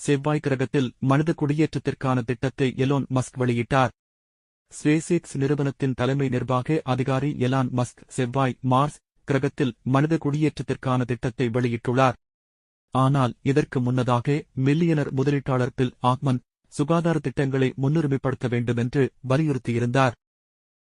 செவ்வாய் கிரகத்தில் மனித குடியேற்றத்திற்கான திட்டத்தை எலோன் மஸ்க் வெளியிட்டார். ஸ்பேஸ்எக்ஸ் நிறுவனத்தின் தலைமை நிர்வாக அதிகாரி எலான் மஸ்க் செவ்வாய் மார்ஸ் கிரகத்தில் மனித குடியேற்றத்திற்கான திட்டத்தை வெளியிட்டுள்ளார். ஆனால் இதற்கு முன்னதாக மில்லியனர் முதலீட்டாளர் பில் ஆக்மன் சுகாதார திட்டங்களை முன்னுரிமைப்படுத்த வேண்டும் என்று வலியுறுத்தியிருந்தார்.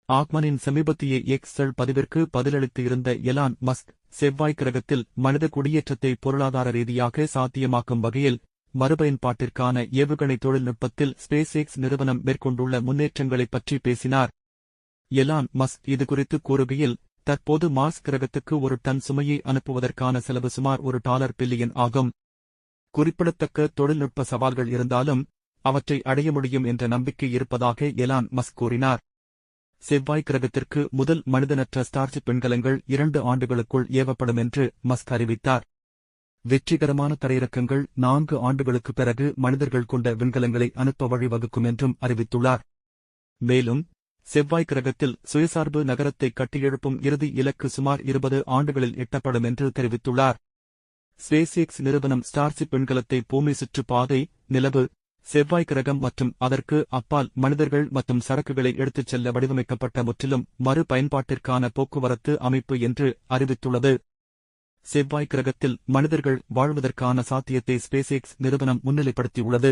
ஆக்மனின் சமீபத்திய எக்ஸல் பதிவிற்கு பதிலளித்து இருந்த எலான் மஸ்க் செவ்வாய் கிரகத்தில் மனித குடியேற்றத்தை பொருளாதார ரீதியாக சாத்தியமாக்கும் வகையில் மறுபயன்பாட்டிற்கான ஏவுகணை தொழில்நுட்பத்தில் ஸ்பேஸ்எக்ஸ் நிறுவனம் மேற்கொண்டுள்ள முன்னேற்றங்களைப் பற்றி பேசினார். எலான் மஸ்க் இதுகுறித்து கூறுகையில் தற்போது மார்ஸ் கிரகத்துக்கு ஒரு டன் சுமையை அனுப்புவதற்கான செலவு சுமார் ஒரு டாலர் பில்லியன் ஆகும். குறிப்பிடத்தக்க தொழில்நுட்ப சவால்கள் இருந்தாலும் அவற்றை அடைய முடியும் என்ற நம்பிக்கை இருப்பதாக எலான் மஸ்க் கூறினார். செவ்வாய் கிரகத்திற்கு முதல் மனிதனற்ற ஸ்டார்ஜ் பெண்கலங்கள் இரண்டு ஆண்டுகளுக்குள் ஏவப்படும் என்று மஸ்க் அறிவித்தார். வெற்றிகரமான தரையிறக்கங்கள் நான்கு ஆண்டுகளுக்கு பிறகு மனிதர்கள் கொண்ட விண்கலங்களை அனுப்ப வழிவகுக்கும் என்றும் அறிவித்துள்ளார். மேலும் செவ்வாய் கிரகத்தில் சுயசார்பு நகரத்தை கட்டியெழுப்பும் இறுதி இலக்கு சுமார் இருபது ஆண்டுகளில் எட்டப்படும் என்று தெரிவித்துள்ளார். ஸ்பேஸ்எக்ஸ் நிறுவனம் ஸ்டார்ஷிப் விண்கலத்தை பூமி சுற்றுப்பாதை நிலவு செவ்வாய் கிரகம் மற்றும் அதற்கு அப்பால் மனிதர்கள் மற்றும் சரக்குகளை எடுத்துச் செல்ல வடிவமைக்கப்பட்ட முற்றிலும் மறு பயன்பாட்டிற்கான போக்குவரத்து அமைப்பு என்று அறிவித்துள்ளது. செவ்வாய் கிரகத்தில் மனிதர்கள் வாழ்வதற்கான சாத்தியத்தை ஸ்பேஸ்எக்ஸ் நிறுவனம் முன்னிலைப்படுத்தியுள்ளது.